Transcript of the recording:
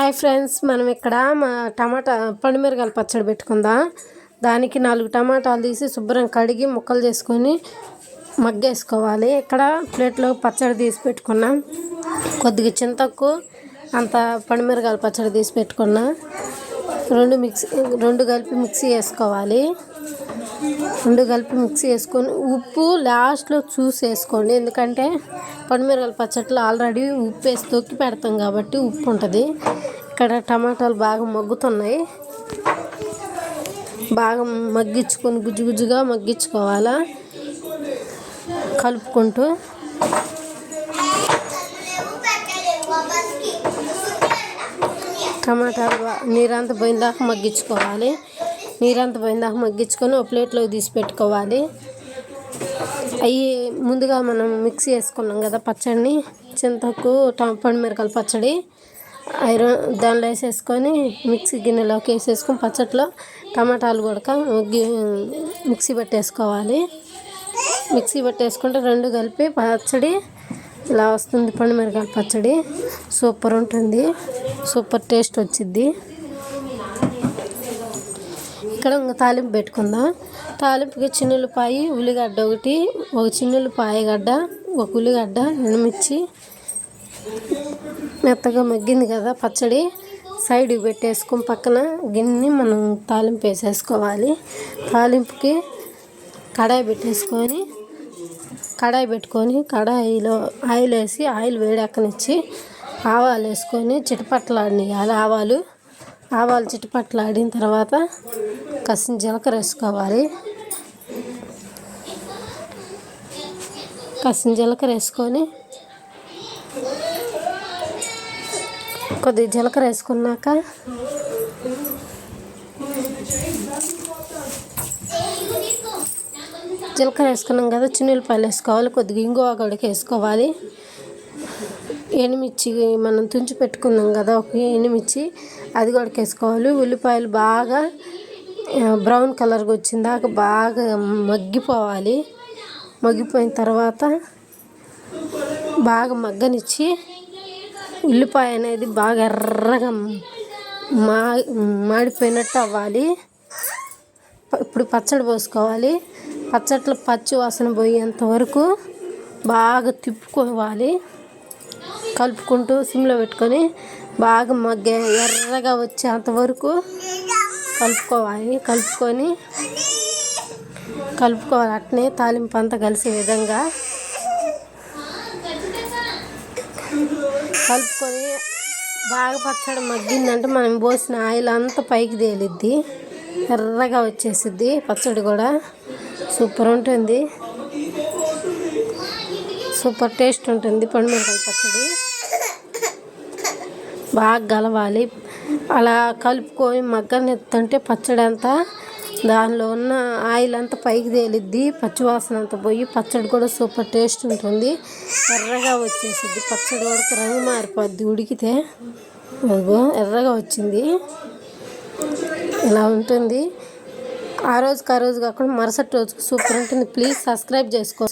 Hi friends మనం ఇక్కడ మా టమాటా పండుమిరగాయల పచ్చడి పెట్టుకుందాం. దానికి నాలుగు టమాటాలు తీసి శుభ్రం కడిగి ముక్కలు చేసుకొని మగ్గేసుకోవాలి. ఇక్కడ ప్లేట్లో పచ్చడి తీసి పెట్టుకున్నాం. కొద్దిగా చింతకు అంత పండుమిరగాయల పచ్చడి తీసి పెట్టుకున్నా. రెండు మిక్సీ రెండు కలిపి మిక్సీ వేసుకోవాలి. రెండు కలిపి మిక్సీ వేసుకొని ఉప్పు లాస్ట్లో చూసి వేసుకోండి. ఎందుకంటే పండుమిరగాయల పచ్చట్లో ఆల్రెడీ ఉప్పు వేసి తొక్కి పెడతాం కాబట్టి ఉప్పు ఉంటుంది. ఇక్కడ టమాటాలు బాగా మగ్గుతున్నాయి. బాగా మగ్గించుకొని గుజ్జు గుజ్జుగా మగ్గించుకోవాలా. కలుపుకుంటూ టమాటాలు బా- నీరంతా పోయిందాక మగ్గించుకోవాలి. నీరంతా పోయిందాక మగ్గించుకొని ఒక ప్లేట్లోకి తీసి పెట్టుకోవాలి. అవి ముందుగా మనం మిక్సీ వేసుకున్నాం కదా పచ్చడిని చింతకు ట- పండుమిరకాయల పచ్చడి ఐరన్ దానిలో వేసేసుకొని మిక్సీ గిన్నెలోకి వేసేసుకొని పచ్చట్లో టమాటాలు కూడా మగ్గి మిక్సీ పట్టేసుకోవాలి. మిక్సీ పట్టేసుకుంటే రెండు కలిపి పచ్చడి ఇలా వస్తుంది పండుమిరకాయల పచ్చడి. సూపర్ ఉంటుంది. సూపర్ టేస్ట్ వచ్చిద్ది. ఇక్కడ ఇంకా తాలింపు పెట్టుకుందాం. తాలింపుకి చిన్నులపాయ ఉల్లిగడ్డ ఒకటి ఒక చిన్నులపాయ గడ్డ ఒక ఉల్లిగడ్డ ఎండుమిర్చి. మెత్తగా మగ్గింది కదా పచ్చడి. సైడ్కి పెట్టేసుకుని పక్కన గిన్నె మనం తాలింపు వేసేసుకోవాలి. తాలింపుకి కడాయి పెట్టేసుకొని కడాయి పెట్టుకొని కడాయిలో ఆయిల్ వేసి ఆయిల్ వేడెక్కనిచ్చి ఆవాలు వేసుకొని చిటపట్లాడియాలి ఆవాలు ఆవాలు చిటపట్లాడిన తర్వాత కసిన జీలకర్ర వేసుకోవాలి. కసిన జీలకర్ర వేసుకొని కొద్దిగా జీలకర్ర వేసుకున్నాక జీలకర్ర వేసుకున్నాం కదా చిన్నులపాయలు వేసుకోవాలి కొద్దిగా ఇంగువ గడికి వేసుకోవాలి. ఎనిమిర్చి మనం తుంచి పెట్టుకున్నాం కదా ఒక ఎనిమిర్చి అది కూడా వేసుకోవాలి. ఉల్లిపాయలు బాగా బ్రౌన్ కలర్గా వచ్చిన దాకా బాగా మగ్గిపోవాలి. మగ్గిపోయిన తర్వాత బాగా మగ్గనిచ్చి ఉల్లిపాయ అనేది బాగా ఎర్రగా మా మాడిపోయినట్టు అవ్వాలి. ఇప్పుడు పచ్చడి పోసుకోవాలి. పచ్చట్లో పచ్చి వాసన పోయేంత వరకు బాగా తిప్పుకోవాలి. కలుపుకుంటూ సిమ్లో పెట్టుకొని బాగా మగ్గ ఎర్రగా వచ్చేంత వరకు కలుపుకోవాలి. కలుపుకొని కలుపుకోవాలి. అట్నే తాలింపు అంతా కలిసే విధంగా కలుపుకొని బాగా పచ్చడి మగ్గిందంటే మనం పోసిన ఆయిల్ అంతా పైకి తేలిద్ది. ఎర్రగా వచ్చేసిద్ది. పచ్చడి కూడా సూపర్ ఉంటుంది. సూపర్ టేస్ట్ ఉంటుంది పండుమిరపకాయ పచ్చడి. బాగా కలవాలి అలా కలుపుకొని మగ్గనెత్తంటే పచ్చడి అంతా దానిలో ఉన్న ఆయిల్ అంతా పైకి తేలిద్ది. పచ్చివాసన అంతా పోయి పచ్చడి కూడా సూపర్ టేస్ట్ ఉంటుంది. ఎర్రగా వచ్చేసిద్ది. పచ్చడి కూడా రంగు మారిపోద్ది ఉడికితే. ఎర్రగా వచ్చింది. ఇలా ఉంటుంది. ఆ రోజుకి ఆ రోజు కాకుండా మరుసటి రోజుకు సూపర్ ఉంటుంది. ప్లీజ్ సబ్స్క్రైబ్ చేసుకో